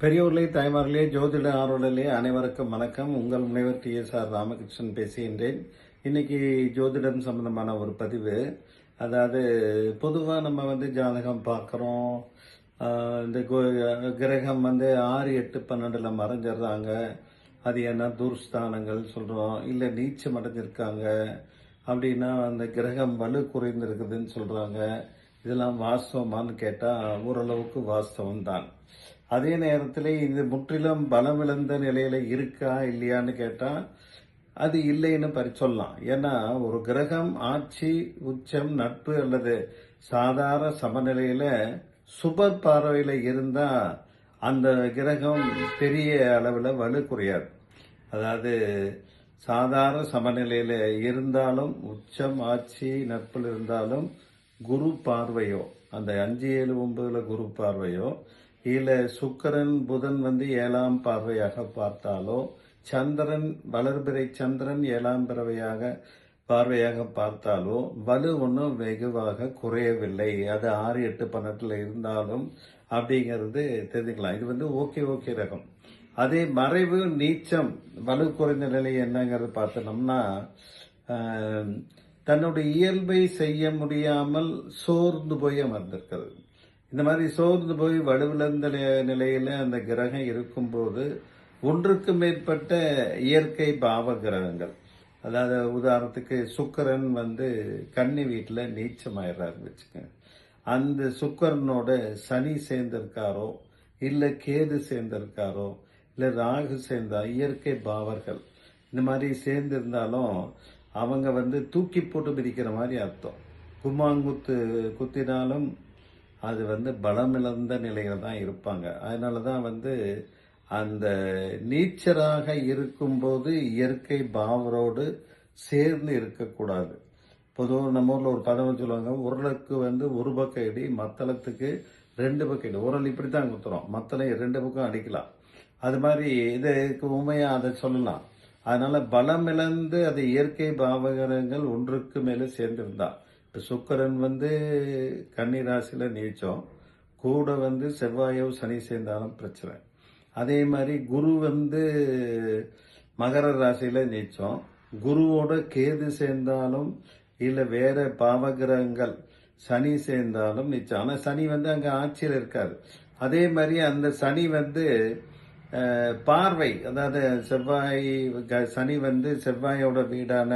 பெரியோர்களே தாய்மார்களே ஜோதிட ஆர்வலர்களே அனைவருக்கும் வணக்கம். உங்கள் முனைவர் டி. எஸ். ஆர். ராமகிருஷ்ணன் பேசுகின்றேன். இன்னைக்கு ஜோதிடம் சம்பந்தமான ஒரு பதிவு. அதாவது பொதுவாக நம்ம வந்து ஜாதகம் பார்க்குறோம். இந்த கிரகம் வந்து ஆறு எட்டு பன்னெண்டில் மறைஞ்சிடுறாங்க. அது என்ன தூர்ஸ்தானங்கள் சொல்கிறோம் இல்லை நீச்சம் அடைஞ்சிருக்காங்க. அப்படின்னா அந்த கிரகம் வலு குறைந்திருக்குதுன்னு சொல்கிறாங்க இதெல்லாம் வாஸ்தவமான்னு கேட்டால் ஓரளவுக்கு வாஸ்தவம் தான் அதே நேரத்தில் இது முற்றிலும் பலமிழந்த நிலையில் இருக்கா இல்லையான்னு கேட்டால் அது இல்லைன்னு பரி சொல்லலாம். ஏன்னா ஒரு கிரகம் ஆட்சி உச்சம் நட்பு அல்லது சாதாரண சமநிலையில் சுபர் பார்வையில் இருந்தால் அந்த கிரகம் பெரிய அளவில் வலு குறையாது. அதாவது சாதாரண சமநிலையில் இருந்தாலும் உச்சம் ஆட்சி நட்பில் இருந்தாலும் குரு பார்வையோ அந்த அஞ்சு ஏழு ஒன்பதுல குரு பார்வையோ இல்லை சுக்கரன் புதன் வந்து ஏழாம் பார்வையாக பார்த்தாலோ சந்திரன் வளர்பிறை சந்திரன் ஏழாம் பிறவையாக பார்வையாக பார்த்தாலோ வலு ஒன்றும் வெகுவாக குறையவில்லை. அது ஆறு எட்டு பன்னெண்டுல இருந்தாலும் அப்படிங்கிறது தெரிஞ்சுக்கலாம். இது வந்து ஓகே ஓகே ரகம். அதே மறைவு நீச்சம் வலு குறைந்த நிலை என்னங்கிறது பார்த்தோம்னா தன்னுடைய இயல்பை செய்ய முடியாமல் சோர்ந்து போய் அமர்ந்திருக்கிறது. இந்த மாதிரி சோர்ந்து போய் வலுவிழந்த நிலையில் அந்த கிரகம் இருக்கும்போது ஒன்றுக்கு மேற்பட்ட இயற்கை பாவ கிரகங்கள். அதாவது உதாரணத்துக்கு சுக்கரன் வந்து கன்னி வீட்டில் நீச்சமாயிடுறாரு வச்சுக்கோங்க. அந்த சுக்கரனோட சனி சேர்ந்திருக்காரோ இல்லை கேது சேர்ந்திருக்காரோ இல்லை ராகு சேர்ந்தா இயற்கை பாவர்கள் இந்த மாதிரி சேர்ந்திருந்தாலும் அவங்க வந்து தூக்கி போட்டு பிரிக்கிற மாதிரி அர்த்தம். கும்மாங்குத்து குத்தினாலும் அது வந்து பலமிழந்த நிலையில் தான் இருப்பாங்க. அதனால தான் வந்து அந்த நீச்சராக இருக்கும்போது இயற்கை பாவரோடு சேர்ந்து இருக்கக்கூடாது. பொதுவாக நம்ம ஊரில் ஒரு பதவி சொல்லுவாங்க உரலுக்கு வந்து ஒரு பக்கம் இடி மத்தளத்துக்கு ரெண்டு பக்கம் இடி. உரல் இப்படி தான் குத்துறோம். மத்தளை ரெண்டு பக்கம் அடிக்கலாம். அது மாதிரி இதுக்கு உண்மையாக அதை சொல்லலாம். அதனால் பலமிழந்து அது இயற்கை பாவகரங்கள் ஒன்றுக்கு மேலே சேர்ந்துருந்தான் இப்போ சுக்கரன் வந்து கன்னி ராசியில் நீச்சம். கூட வந்து செவ்வாயோ சனி சேர்ந்தாலும் பிரச்சனை. அதே மாதிரி குரு வந்து மகர ராசியில் நீச்சம். குருவோட கேது சேர்ந்தாலும் இல்லை வேற பாவகிரகங்கள் சனி சேர்ந்தாலும் நிச்சயம் ஆனால் சனி வந்து அங்கே ஆட்சியில் இருக்காது அதே மாதிரி அந்த சனி வந்து பார்வை அதாவது செவ்வாய் க- சனி வந்து செவ்வாயோட வீடான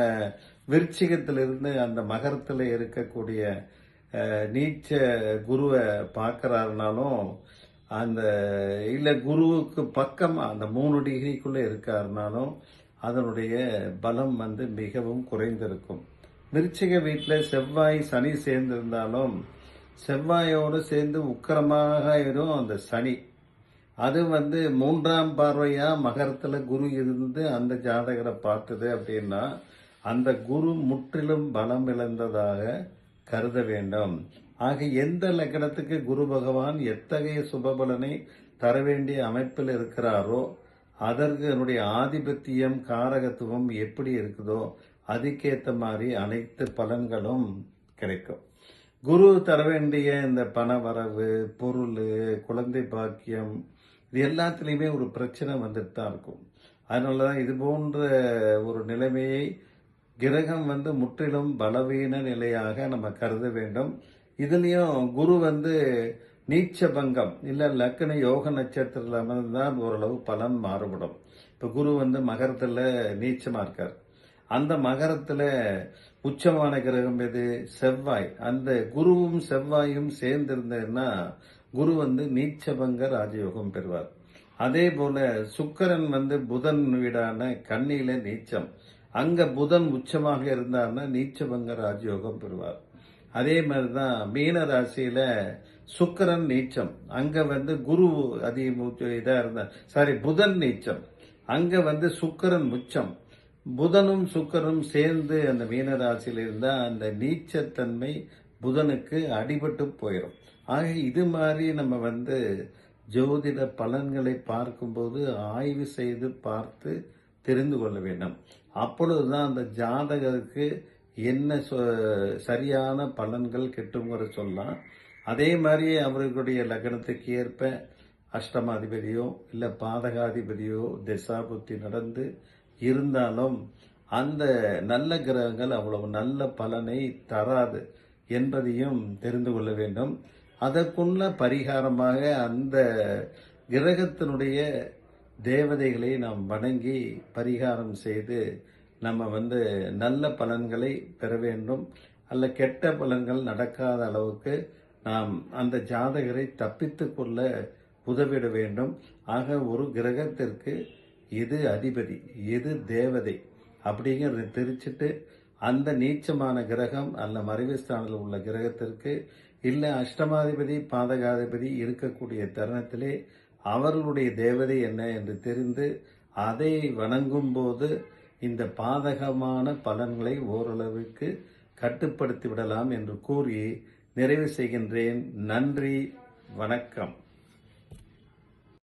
விருச்சிகத்திலிருந்து அந்த மகரத்தில் இருக்கக்கூடிய நீச்ச குருவை பார்க்கறாருனாலும் அந்த இல்லை குருவுக்கு பக்கம் அந்த மூணு டிகிரிக்குள்ளே இருக்காருனாலும் அதனுடைய பலம் வந்து மிகவும் குறைந்திருக்கும். விருச்சிக வீட்டில் செவ்வாய் சனி சேர்ந்திருந்தாலும் செவ்வாயோடு சேர்ந்து உக்கரமாக இருக்கும் அந்த சனி. அது வந்து மூன்றாம் பார்வையா மகரத்துல குரு இருந்து அந்த ஜாதகரை பார்த்தது அப்படின்னா அந்த குரு முற்றிலும் பலம் இழந்ததாக கருத வேண்டும். ஆக எந்த லக்கணத்துக்கு குரு பகவான் எத்தகைய சுபபலனை தர வேண்டிய அமைப்பில் இருக்கிறாரோ அதற்கு அதனுடைய ஆதிபத்தியம் காரகத்துவம் எப்படி இருக்குதோ அதுக்கேற்ற மாதிரி அனைத்து பலன்களும் கிடைக்கும். குரு தர வேண்டிய இந்த பண வரவு பொருள் குழந்தை பாக்கியம் இது எல்லாத்துலேயுமே ஒரு பிரச்சனை வந்துட்டு தான் இருக்கும். அதனால தான் இது போன்ற ஒரு நிலைமையை கிரகம் வந்து முற்றிலும் பலவீன நிலையாக நம்ம கருத வேண்டும். இதுலேயும் குரு வந்து நீச்ச பங்கம் இல்லை லக்ன யோக நட்சத்திரத்தில் அமர்ந்தால் ஓரளவு பலன் மாறுபடும். இப்போ குரு வந்து மகரத்தில் நீச்சமாக இருக்கார். அந்த மகரத்தில் உச்சமான கிரகம் எது? செவ்வாய். அந்த குருவும் செவ்வாயும் சேர்ந்திருந்ததுன்னா குரு வந்து நீச்சபங்க ராஜயோகம் பெறுவார். அதே போல சுக்கரன் வந்து புதன் வீடான கண்ணியில நீச்சம். அங்க புதன் உச்சமாக இருந்தார்னா நீச்சபங்க ராஜயோகம் பெறுவார். அதே மாதிரிதான் மீன ராசியில சுக்கரன் நீச்சம். அங்க வந்து குரு அதி இதா இருந்தார் சாரி புதன் நீச்சம். அங்க வந்து சுக்கிரன் உச்சம். புதனும் சுக்கரனும் சேர்ந்து அந்த மீன ராசியில இருந்தா அந்த நீச்சத்தன்மை புதனுக்கு அடிபட்டு போயிடும் ஆக இது மாதிரி நம்ம வந்து ஜோதிட பலன்களை பார்க்கும்போது ஆய்வு செய்து பார்த்து தெரிந்து கொள்ள வேண்டும். அப்பொழுதுதான் அந்த ஜாதகருக்கு என்ன சொ- சரியான பலன்கள் கிட்டுங்கிற சொல்லலாம். அதே மாதிரி அவர்களுடைய லக்னத்துக்கு ஏற்ப அஷ்டமாதிபதியோ இல்லை பாதகாதிபதியோ திசாபுத்தி நடந்து இருந்தாலும் அந்த நல்ல கிரகங்கள் அவ்வளவு நல்ல பலனை தராது என்பதையும் தெரிந்து கொள்ள வேண்டும். அதற்குள்ள பரிகாரமாக அந்த கிரகத்தினுடைய தேவதைகளை நாம் வணங்கி பரிகாரம் செய்து நம்ம வந்து நல்ல பலன்களை பெற வேண்டும். அல்ல கெட்ட பலன்கள் நடக்காத அளவுக்கு நாம் அந்த ஜாதகரை தப்பித்து கொள்ள உதவிட வேண்டும். ஆக ஒரு கிரகத்திற்கு இது அதிபதி இது தேவதை அப்படிங்கிறத தெரிச்சுட்டு அந்த நீச்சமான கிரகம் அல்ல மறைவுஸ்தானத்தில் உள்ள கிரகத்திற்கு இல்லை அஷ்டமாதிபதி பாதகாதிபதி இருக்கக்கூடிய தருணத்திலே அவர்களுடைய தேவதை என்ன என்று தெரிந்து அதை வணங்கும் போது இந்த பாதகமான பலன்களை ஓரளவுக்கு கட்டுப்படுத்தி விடலாம் என்று கூறி நிறைவு செய்கின்றேன். நன்றி வணக்கம்.